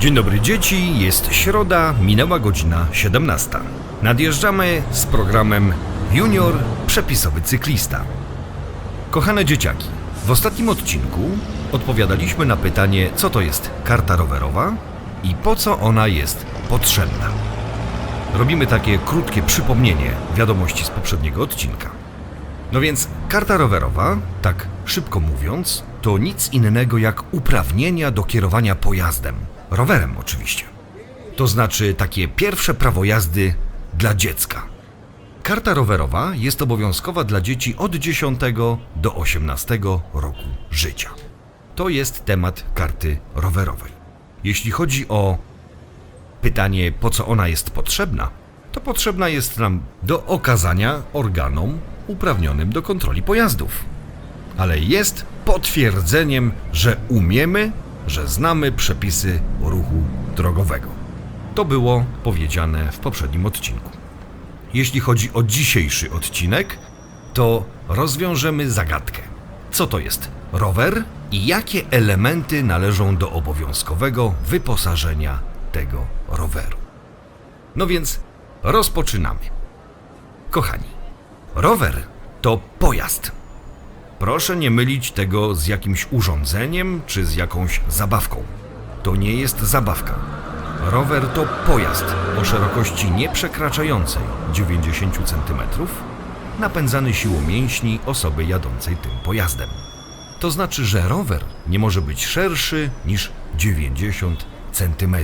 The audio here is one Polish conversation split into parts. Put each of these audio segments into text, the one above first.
Dzień dobry dzieci, jest środa, minęła godzina 17. Nadjeżdżamy z programem Junior Przepisowy Cyklista. Kochane dzieciaki, w ostatnim odcinku odpowiadaliśmy na pytanie, co to jest karta rowerowa i po co ona jest potrzebna. Robimy takie krótkie przypomnienie wiadomości z poprzedniego odcinka. No więc karta rowerowa, tak szybko mówiąc, to nic innego jak uprawnienia do kierowania pojazdem. Rowerem oczywiście. To znaczy takie pierwsze prawo jazdy dla dziecka. Karta rowerowa jest obowiązkowa dla dzieci od 10 do 18 roku życia. To jest temat karty rowerowej. Jeśli chodzi o pytanie, po co ona jest potrzebna, to potrzebna jest nam do okazania organom uprawnionym do kontroli pojazdów. Ale jest potwierdzeniem, że umiemy, że znamy przepisy ruchu drogowego. To było powiedziane w poprzednim odcinku. Jeśli chodzi o dzisiejszy odcinek, to rozwiążemy zagadkę. Co to jest rower i jakie elementy należą do obowiązkowego wyposażenia tego roweru? No więc rozpoczynamy. Kochani, rower to pojazd. Proszę nie mylić tego z jakimś urządzeniem czy z jakąś zabawką. To nie jest zabawka. Rower to pojazd o szerokości nieprzekraczającej 90 cm, napędzany siłą mięśni osoby jadącej tym pojazdem. To znaczy, że rower nie może być szerszy niż 90 cm.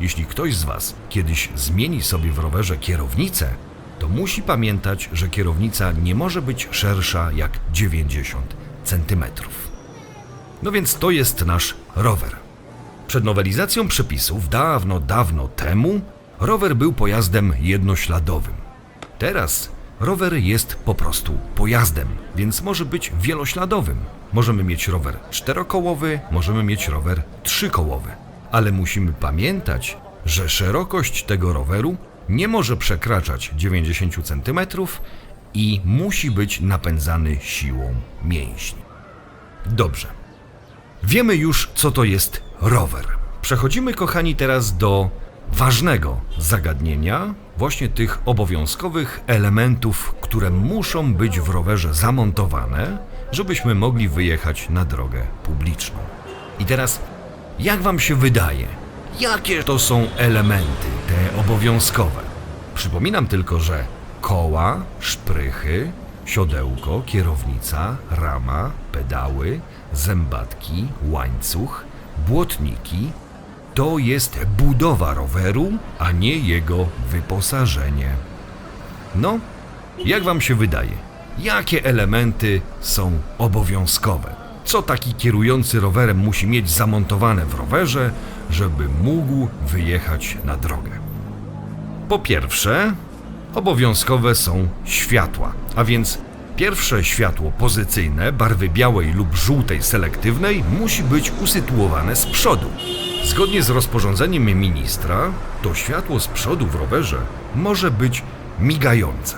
Jeśli ktoś z Was kiedyś zmieni sobie w rowerze kierownicę, to musi pamiętać, że kierownica nie może być szersza jak 90 cm. No więc to jest nasz rower. Przed nowelizacją przepisów dawno, dawno temu rower był pojazdem jednośladowym. Teraz rower jest po prostu pojazdem, więc może być wielośladowym. Możemy mieć rower czterokołowy, możemy mieć rower trzykołowy. Ale musimy pamiętać, że szerokość tego roweru nie może przekraczać 90 cm i musi być napędzany siłą mięśni. Dobrze. Wiemy już, co to jest rower. Przechodzimy, kochani, teraz do ważnego zagadnienia, właśnie tych obowiązkowych elementów, które muszą być w rowerze zamontowane, żebyśmy mogli wyjechać na drogę publiczną. I teraz, jak Wam się wydaje, jakie to są elementy, te obowiązkowe? Przypominam tylko, że koła, szprychy, siodełko, kierownica, rama, pedały, zębatki, łańcuch, błotniki to jest budowa roweru, a nie jego wyposażenie. No, jak wam się wydaje, jakie elementy są obowiązkowe? Co taki kierujący rowerem musi mieć zamontowane w rowerze, żeby mógł wyjechać na drogę? Po pierwsze, obowiązkowe są światła, a więc pierwsze światło pozycyjne barwy białej lub żółtej selektywnej musi być usytuowane z przodu. Zgodnie z rozporządzeniem ministra, to światło z przodu w rowerze może być migające.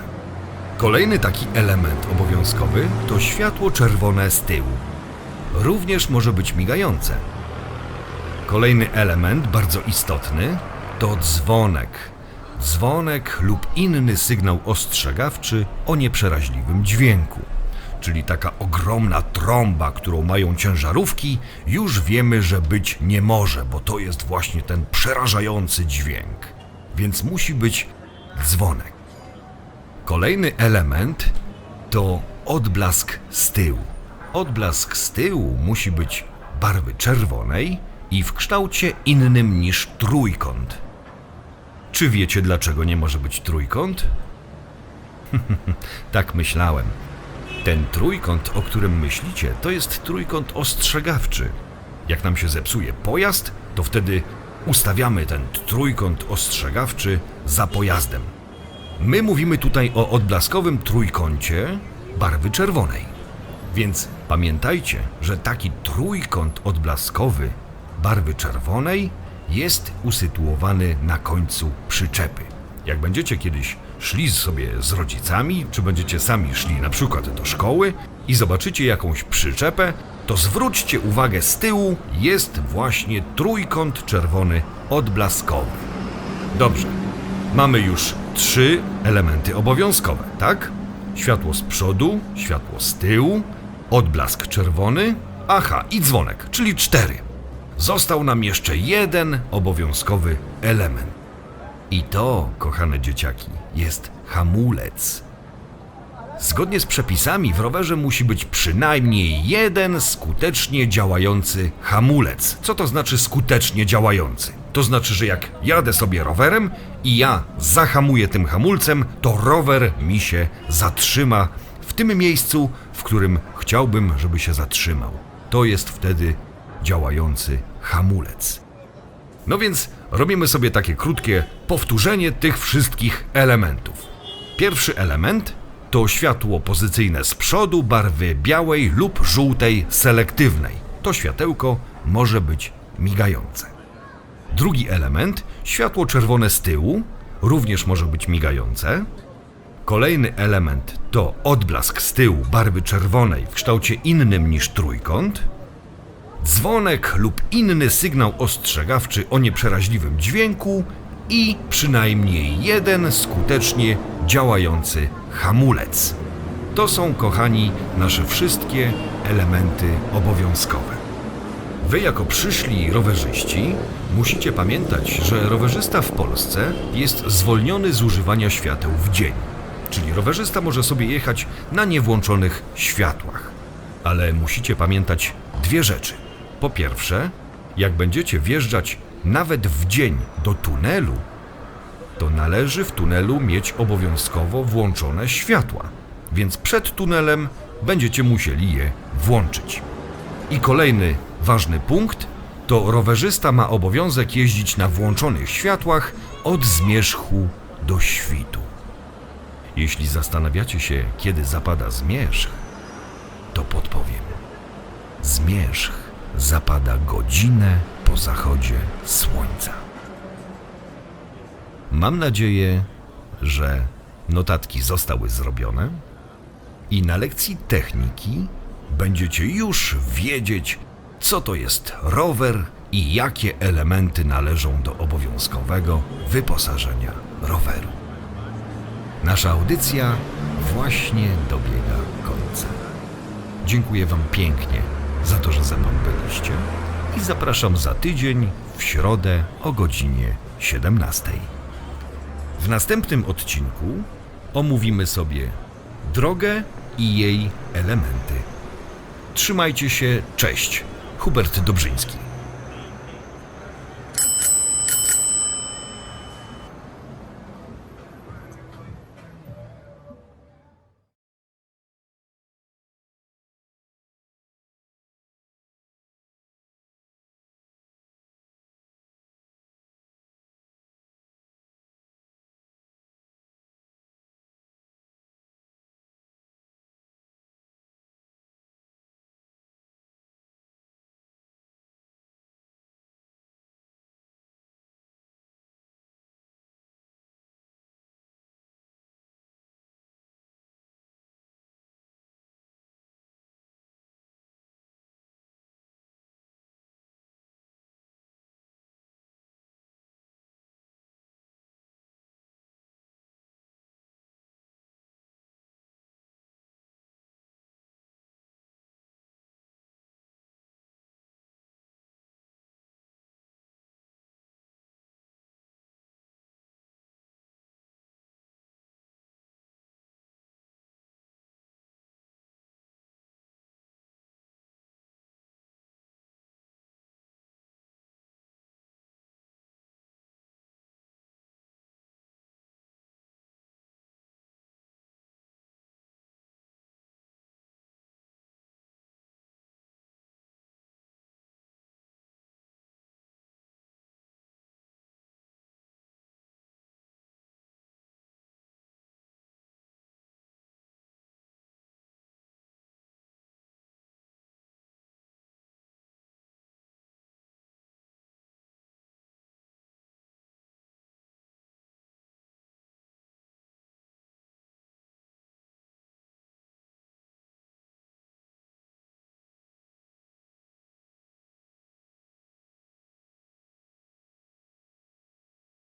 Kolejny taki element obowiązkowy to światło czerwone z tyłu. Również może być migające. Kolejny element bardzo istotny to dzwonek. Dzwonek lub inny sygnał ostrzegawczy o nieprzeraźliwym dźwięku. Czyli taka ogromna trąba, którą mają ciężarówki, już wiemy, że być nie może, bo to jest właśnie ten przerażający dźwięk. Więc musi być dzwonek. Kolejny element to odblask z tyłu. Odblask z tyłu musi być barwy czerwonej i w kształcie innym niż trójkąt. Czy wiecie, dlaczego nie może być trójkąt? tak myślałem. Ten trójkąt, o którym myślicie, to jest trójkąt ostrzegawczy. Jak nam się zepsuje pojazd, to wtedy ustawiamy ten trójkąt ostrzegawczy za pojazdem. My mówimy tutaj o odblaskowym trójkącie barwy czerwonej. Więc pamiętajcie, że taki trójkąt odblaskowy barwy czerwonej jest usytuowany na końcu przyczepy. Jak będziecie kiedyś szli sobie z rodzicami, czy będziecie sami szli na przykład do szkoły, i zobaczycie jakąś przyczepę, to zwróćcie uwagę z tyłu jest właśnie trójkąt czerwony odblaskowy. Dobrze. Mamy już trzy elementy obowiązkowe, tak? Światło z przodu, światło z tyłu, odblask czerwony, aha, i dzwonek, czyli cztery. Został nam jeszcze jeden obowiązkowy element. I to, kochane dzieciaki, jest hamulec. Zgodnie z przepisami w rowerze musi być przynajmniej jeden skutecznie działający hamulec. Co to znaczy skutecznie działający? To znaczy, że jak jadę sobie rowerem i ja zahamuję tym hamulcem, to rower mi się zatrzyma w tym miejscu, w którym chciałbym, żeby się zatrzymał. To jest wtedy działający hamulec. No więc robimy sobie takie krótkie powtórzenie tych wszystkich elementów. Pierwszy element to światło pozycyjne z przodu barwy białej lub żółtej selektywnej. To światełko może być migające. Drugi element światło czerwone z tyłu, również może być migające. Kolejny element to odblask z tyłu barwy czerwonej w kształcie innym niż trójkąt dzwonek lub inny sygnał ostrzegawczy o nieprzeraźliwym dźwięku i przynajmniej jeden skutecznie działający hamulec. To są, kochani, nasze wszystkie elementy obowiązkowe. Wy, jako przyszli rowerzyści, musicie pamiętać, że rowerzysta w Polsce jest zwolniony z używania świateł w dzień. Czyli rowerzysta może sobie jechać na niewłączonych światłach. Ale musicie pamiętać dwie rzeczy. Po pierwsze, jak będziecie wjeżdżać nawet w dzień do tunelu, to należy w tunelu mieć obowiązkowo włączone światła, więc przed tunelem będziecie musieli je włączyć. I kolejny ważny punkt to rowerzysta ma obowiązek jeździć na włączonych światłach od zmierzchu do świtu. Jeśli zastanawiacie się, kiedy zapada zmierzch, to podpowiem. Zmierzch zapada godzinę po zachodzie słońca. Mam nadzieję, że notatki zostały zrobione i na lekcji techniki będziecie już wiedzieć, co to jest rower i jakie elementy należą do obowiązkowego wyposażenia roweru. Nasza audycja właśnie dobiega końca. Dziękuję Wam pięknie za to, że ze mną byliście i zapraszam za tydzień w środę o godzinie 17. W następnym odcinku omówimy sobie drogę i jej elementy. Trzymajcie się, cześć. Hubert Dobrzyński.